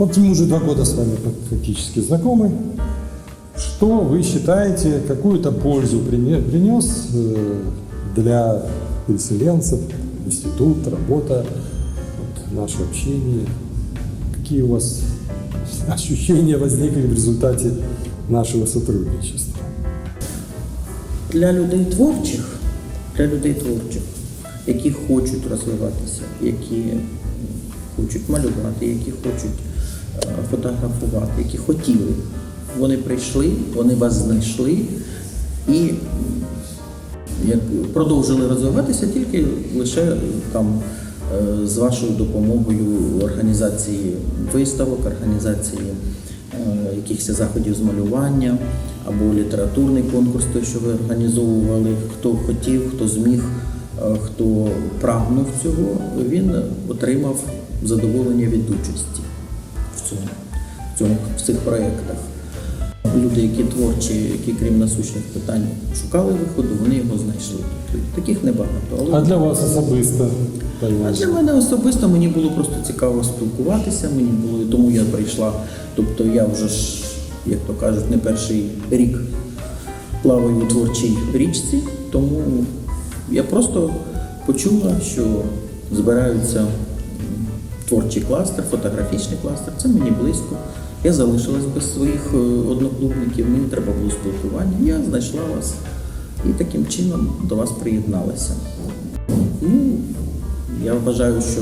Вот мы уже два года с вами фактически знакомы. Что вы считаете, какую-то пользу прине- принес э, для переселенцев институт, работа, вот, наше общение? Какие у вас ощущения возникли в результате нашего сотрудничества? для людей творчих, для людей творчих, які хочуть розвиватися, які хочуть малювати, які хочуть е, фотографувати, які хотіли. Вони прийшли, вони вас знайшли і як продовжили розвиватися тільки лише е, там е, з вашою допомогою організації виставок, організації е, якихось заходів з малювання або літературний конкурс, той, що ви організовували. Хто хотів, хто зміг, е, хто прагнув цього, він отримав задоволення від участі цьому, в цьому в цих проєктах. Люди, які творчі, які крім насущних питань шукали виходу, вони його знайшли. Тобто таких небагато. Але А для вас особисто? А для мене особисто мені було просто цікаво спілкуватися. Мені було і тому я прийшла. Тобто я вже ж, як то кажуть, не перший рік плаваю у творчій річці, тому я просто почула, що збираються творчий кластер, фотографічний кластер. Це мені близько. Я залишилась без своїх е, одноклубників, мені треба було спілкування. Я знайшла вас і таким чином до вас приєдналася. Ну, я вважаю, що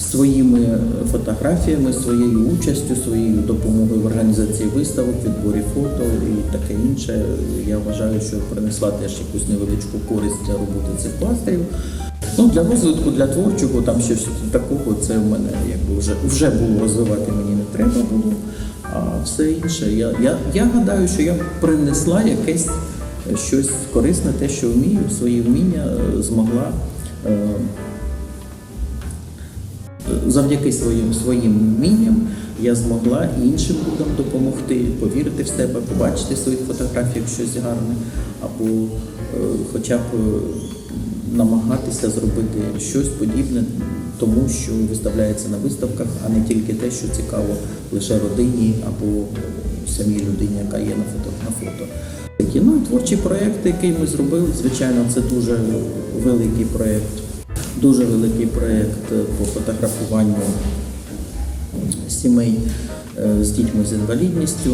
своїми фотографіями, своєю участю, своєю допомогою в організації виставок, відборі фото і таке інше, я вважаю, що принесла теж якусь невеличку користь для роботи цих кластерів. Ну, для розвитку, для творчого, там щось такого, це в мене якби вже, вже було розвивати мені не треба було. А все інше, я, я, я гадаю, що я принесла якесь е, щось корисне, те, що вмію, свої вміння е, змогла е, завдяки своїм своїм вмінням я змогла іншим людям допомогти, повірити в себе, побачити в своїх фотографіях щось гарне, або е, хоча б намагатися зробити щось подібне тому, що виставляється на виставках, а не тільки те, що цікаво лише родині або самій людині, яка є на фото. На фото. Такі ну і творчі проекти, який ми зробили, звичайно, це дуже великий проєкт. Дуже великий проєкт по фотографуванню сімей е, з дітьми з інвалідністю.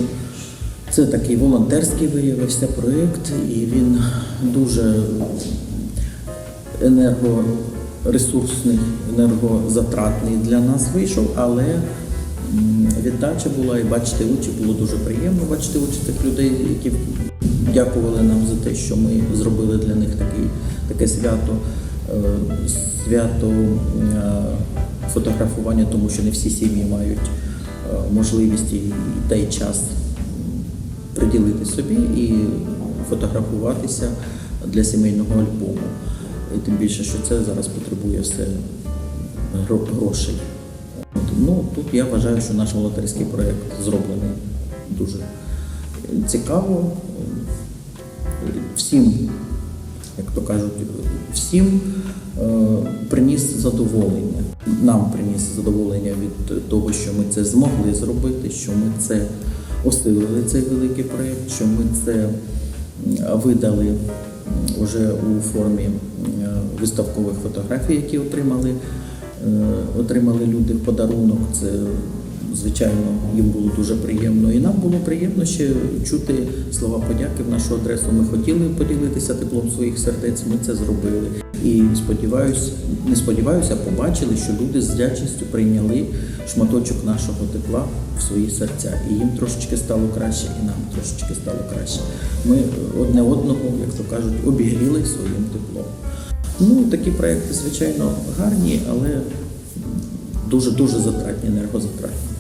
Це такий волонтерський виявився проєкт, і він дуже енергоресурсний, енергозатратний для нас вийшов, але віддача була і бачити очі було дуже приємно бачити очі тих людей, які дякували нам за те, що ми зробили для них такий, таке свято, е, свято е, фотографування, тому що не всі сім'ї мають е, можливість і та й час приділити собі і фотографуватися для сімейного альбому. Тим більше, що це зараз потребує все грошей. Ну, тут я вважаю, що наш волонтерський проєкт зроблений дуже цікаво. Всім, як то кажуть, всім е, приніс задоволення. Нам приніс задоволення від того, що ми це змогли зробити, що ми це осилили цей великий проєкт, що ми це видали вже у формі виставкових фотографій, які отримали, е, отримали люди в подарунок. Це звичайно їм було дуже приємно. І нам було приємно ще чути слова подяки в нашу адресу. Ми хотіли поділитися теплом своїх сердець. Ми це зробили. І сподіваюсь, не сподіваюся, побачили, що люди з вдячністю прийняли шматочок нашого тепла в свої серця. І їм трошечки стало краще, і нам трошечки стало краще. Ми одне одного, як то кажуть, обігріли своїм теплом. Ну, такі проекти, звичайно, гарні, але дуже дуже затратні, енергозатратні.